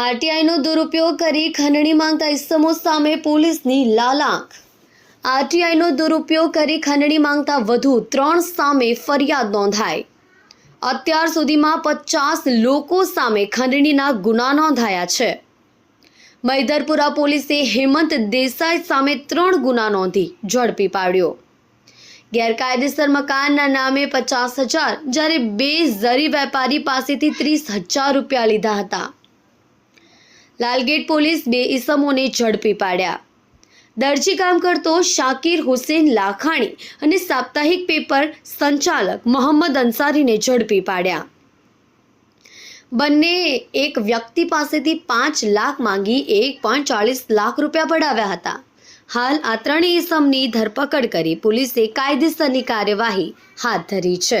આરટીઆઈનો દુરુપયોગ કરી ખંડણી માંગતા ઇસમો સામે પોલીસની લાલાંક. આરટીઆઈનો દુરુપયોગ કરી ખંડણી માંગતા વધુ ત્રણ સામે ફરિયાદ નોંધાઈ. અત્યાર સુધીમાં પચાસ લોકો સામે ખંડણીના ગુના નોંધાયા છે. મૈદરપુરા પોલીસે હેમંત દેસાઈ સામે ત્રણ ગુના નોંધી ઝડપી પાડ્યો. ગેરકાયદેસર મકાનના નામે પચાસ હજાર જ્યારે બે ઝરી વેપારી પાસેથી ત્રીસ હજાર રૂપિયા લીધા હતા. લાલગેટ પોલીસ બે ઈસમોને ઝડપી પાડ્યા. દરજી કામ કરતો શાકીર હુસેન લાખાણી અને સાપ્તાહિક પેપર સંચાલક મોહમ્મદ અંસારીને ઝડપી પાડ્યા. બંને એક વ્યક્તિ પાસેથી પાંચ લાખ માંગી એક પોઈન્ટ ચાલીસ લાખ રૂપિયા પડાવ્યા હતા. હાલ આ ત્રણેય ઇસમની ધરપકડ કરી પોલીસે કાયદેસરની કાર્યવાહી હાથ ધરી છે.